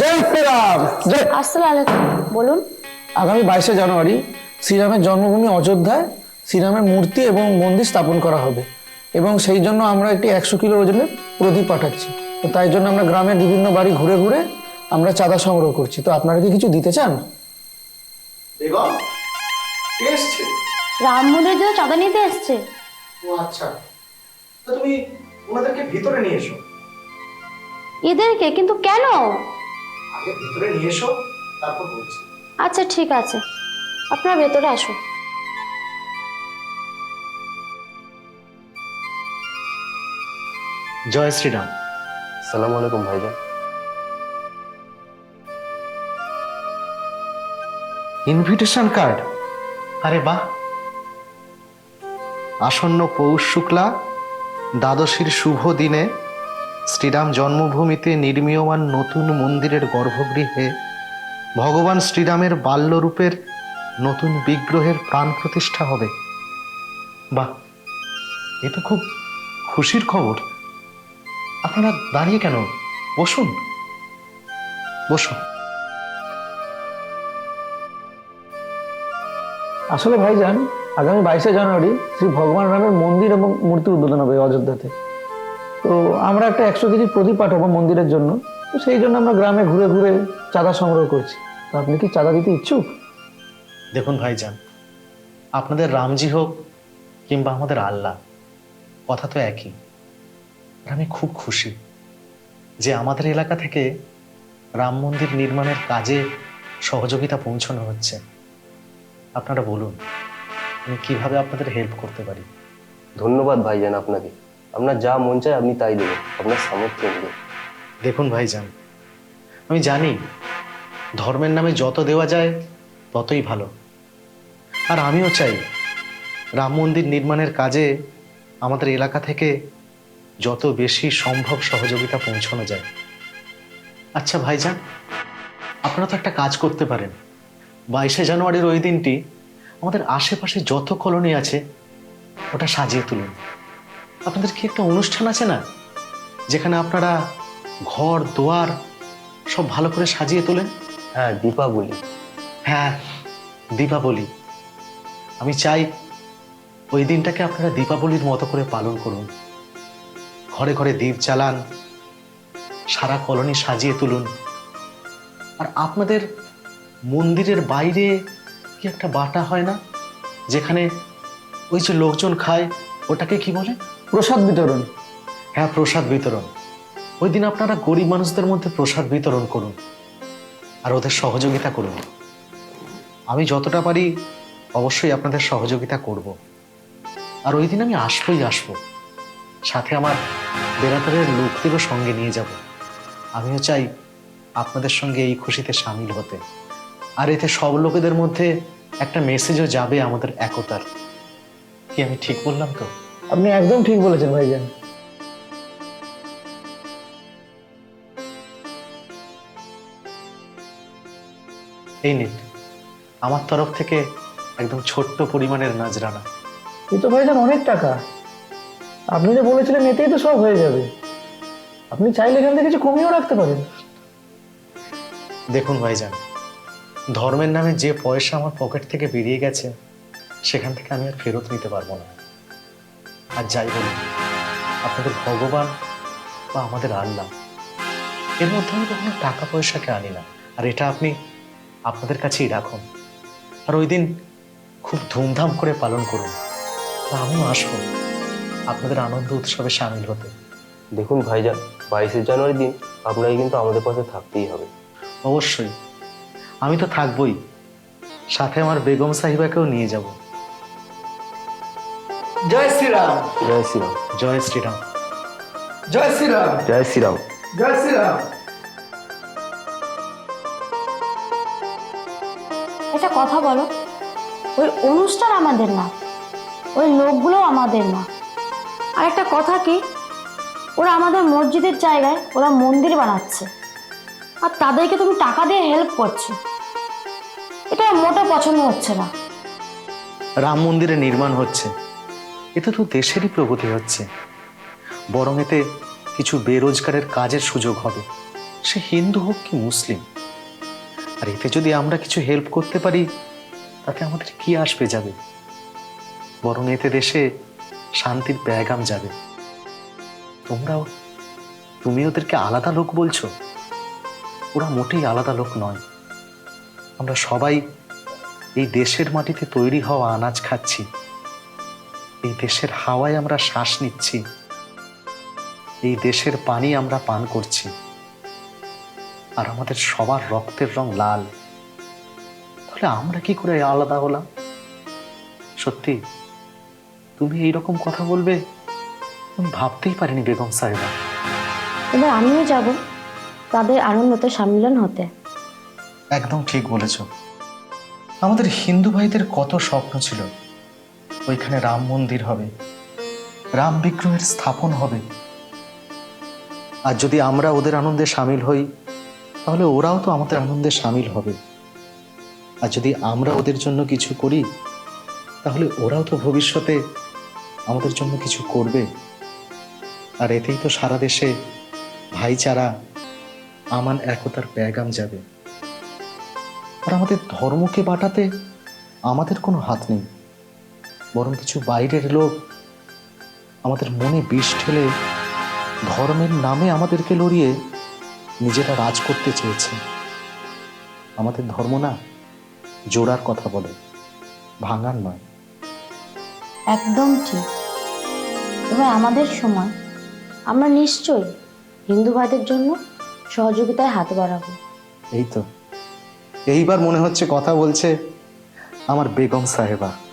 জয় শ্রীরাম জয়। আসসালামু আলাইকুম বলুন। আগামী বাইশে জানুয়ারি শ্রীরামের জন্মভূমি অযোধ্যায় শ্রীরামের মূর্তি এবং মন্দির স্থাপন করা হবে। এবং সেই জন্য আমরা একটি একশো কিলো ওজনের প্রদীপ পাঠাচ্ছি। তো তাই জন্য আমরা গ্রামের বিভিন্ন বাড়ি ঘুরে ঘুরে আমরা চাঁদা সংগ্রহ করছি। তো আপনারা কি কিছু দিতে চান? বেগম এসছে? রাম মন্দিরের জন্য চাঁদা নিতে এসছে। ও আচ্ছা। তো তুমি ওনাদেরকে ভিতরে নিয়ে এসো। এদেরকে? কিন্তু কেন? আগে ভিতরে নিয়ে এসো তারপর বলছি। আচ্ছা ঠিক আছে। আপনারা ভেতরে আসুন। জয় শ্রীরাম। সালাম আলাইকুম ভাইজান। ইনভিটেশন কার্ড আরে বাহ। আসন্ন পৌষ শুক্লা দ্বাদশীর শুভ দিনে শ্রীরাম জন্মভূমিতে নির্মীয়মান নতুন মন্দিরের গর্ভগৃহে ভগবান শ্রীরামের বাল্যরূপের নতুন বিগ্রহের প্রাণ প্রতিষ্ঠা হবে। বাহ, এ তো খুব খুশির খবর। আপনারা দাঁড়িয়ে কেন? বসুন। বসুন আসলে ভাইজান, আগামী বাইশে জানুয়ারি শ্রী ভগবান রামের মন্দির এবং মূর্তি উদ্বোধন হবে অযোধ্যাতে। তো আমরা একটা একশো কেজি প্রদীপ পাঠাবো মন্দিরের জন্য। তো সেই জন্য আমরা গ্রামে ঘুরে ঘুরে চাঁদা সংগ্রহ করছি। তো আপনি কি চাঁদা দিতে ইচ্ছুক? দেখুন ভাইজান আপনাদের রামজি হোক কিংবা আমাদের আল্লাহ কথা তো একই। আর আমি খুব খুশি যে আমাদের এলাকা থেকে রাম মন্দির নির্মাণের কাজে সহযোগিতা পৌঁছানো হচ্ছে। আপনারা বলুন আমি কীভাবে আপনাদের হেল্প করতে পারি? ধন্যবাদ ভাইজান আপনাকে। আপনার যা মন চায় আপনি তাই দেবেন, আপনার সামর্থ্য অনুযায়ী দেখুন ভাইজান, আমি জানি ধর্মের নামে যত দেওয়া যায় ততই ভালো। আর আমিও চাই রাম মন্দির নির্মাণের কাজে আমাদের এলাকা থেকে যত বেশি সম্ভব সহযোগিতা পৌঁছানো যায়। আচ্ছা ভাইজান, আপনারা তো একটা কাজ করতে পারেন। বাইশে জানুয়ারির ওই দিনটি আমাদের আশেপাশে যত কলোনি আছে, ওটা সাজিয়ে তুলুন। আপনাদের কি একটা অনুষ্ঠান আছে না? যেখানে আপনারা ঘর দোয়ার সব ভালো করে সাজিয়ে তোলেন? হ্যাঁ দীপাবলি। হ্যাঁ দীপাবলি। আমি চাই ওই দিনটাকে আপনারা দীপাবলির মতো করে পালন করুন। ঘরে ঘরে দ্বীপ জ্বালান সারা কলোনি সাজিয়ে তুলুন। আর আপনাদের মন্দিরের বাইরে কি একটা বাটা হয় না? যেখানে ওই যে লোকজন খায় ওটাকে কি বলে? প্রসাদ বিতরণ। হ্যাঁ প্রসাদ বিতরণ। ওই দিন আপনারা গরিব মানুষদের মধ্যে প্রসাদ বিতরণ করুন আর ওদের সহযোগিতা করুন। আমি যতটা পারি অবশ্যই আপনাদের সহযোগিতা করব। আর ওই দিন আমি আসবই আসব। সাথে আমার বেড়াতারের লোকদেরও সঙ্গে নিয়ে যাব। আমিও চাই আপনাদের সঙ্গে এই খুশিতে সামিল হতে। আর এতে সব লোকেদের মধ্যে একটা মেসেজও যাবে আমাদের একতার। কি আমি ঠিক বললাম তো? আপনি একদম ঠিক বলেছেন ভাইজান। এই নিন আমার তরফ থেকে একদম ছোট্ট পরিমাণের নাজরানা। এই তো ভাইজান অনেক টাকা। আপনি যে বলেছিলেন এতেই তো সব হয়ে যাবে। আপনি চাইলে এখান থেকে কিছু কমিয়েও রাখতে পারেন। দেখুন ভাইজান ধর্মের নামে যে পয়সা আমার পকেট থেকে বেরিয়ে গেছে সেখান থেকে আমি আর ফেরত নিতে পারব না। আর যাই বলুন আপনাদের ভগবান বা আমাদের আল্লাহ এর মধ্যে আমি কখনো টাকা পয়সাকে আনি না। আর এটা আপনি আপনাদের কাছেই রাখুন। আর ওই দিন খুব ধুমধাম করে পালন করুন। আর আমিও আসব। আপনাদের আনন্দ উৎসবে সামিল হতে। দেখুন ভাইজান বাইশে জানুয়ারি দিন আপনাকে কিন্তু আমাদের পাশে থাকতেই হবে। অবশ্যই। আমি তো থাকবই। সাথে আমার বেগম সাহিবাকেও নিয়ে যাব। জয় শ্রীরাম। জয় শ্রীরাম। জয় শ্রীরাম। জয় শ্রীরাম। জয় শ্রীরাম। জয় শ্রীরাম। একটা কথা বলো ওই অনুষ্ঠান আমাদের না ওই লোকগুলো আমাদের না। আর একটা কথা কি ওরা আমাদের মসজিদের জায়গায় ওরা মন্দির বানাচ্ছে আর তাদেরকে তুমি টাকা দিয়ে হেল্প করছ। এটা মোটে পছন্দ হচ্ছে না। রাম মন্দিরে নির্মাণ হচ্ছে। এতে তো দেশেরই প্রগতি হচ্ছে। বরং এতে কিছু বেরোজগারের কাজের সুযোগ হবে। সে হিন্দু হোক কি মুসলিম। আর এতে যদি আমরা কিছু হেল্প করতে পারি, তাতে আমাদের কি আসবে যাবে? বরং এতে দেশে শান্তির প্যাগাম যাবে। তোমরাও, তুমি ওদেরকে আলাদা লোক বলছো? ওরা মোটেই আলাদা লোক নয়। আমরা সবাই এই দেশের মাটিতে তৈরি হওয়া আনাজ খাচ্ছি। এই দেশের হাওয়ায় আমরা শ্বাস নিচ্ছি। এই দেশের পানি আমরা পান করছি। আর আমাদের সবার রক্তের রং লাল। তাহলে আমরা কি করে আলাদা হলাম? সত্যি? তুমি এইরকম কথা বলবে? আমি ভাবতেই পারিনি বেগম সাহেবা। এবার আমিও যাব। তাদের আনন্দতে সম্মিলন হতে। একদম ঠিক বলেছ। আমাদের হিন্দু ভাইদের কত স্বপ্ন ছিল। ওইখানে রাম মন্দির হবে, রাম বিগ্রহের স্থাপন হবে। আর যদি আমরা ওদের আনন্দে সামিল হই, তাহলে ওরাও তো আমাদের আনন্দে সামিল হবে। আর যদি আমরা ওদের জন্য কিছু করি, তাহলে ওরাও তো ভবিষ্যতে আমাদের জন্য কিছু করবে। আর এতেই তো সারা দেশে ভাইচারা, আমান, একতার প্যাগাম যাবে। আর আমাদের ধর্মকে বাটাতে আমাদের কোনো হাত নেই। বরং কিছু বাইরের লোক আমাদের মনে বিষ ঠেলে ধর্মের নামে আমাদেরকে লড়িয়ে নিজেরা রাজ করতে চেয়েছে। আমাদের ধর্ম না জোড়ার কথা বলে ভাঙার নয়। একদম ঠিক। এবার আমাদের সময়। আমরা নিশ্চয়ই হিন্দু ভাইদের জন্য সহযোগিতায় হাত বাড়াবো। এই তো। এইবার মনে হচ্ছে কথা বলছে আমার বেগম সাহেবা।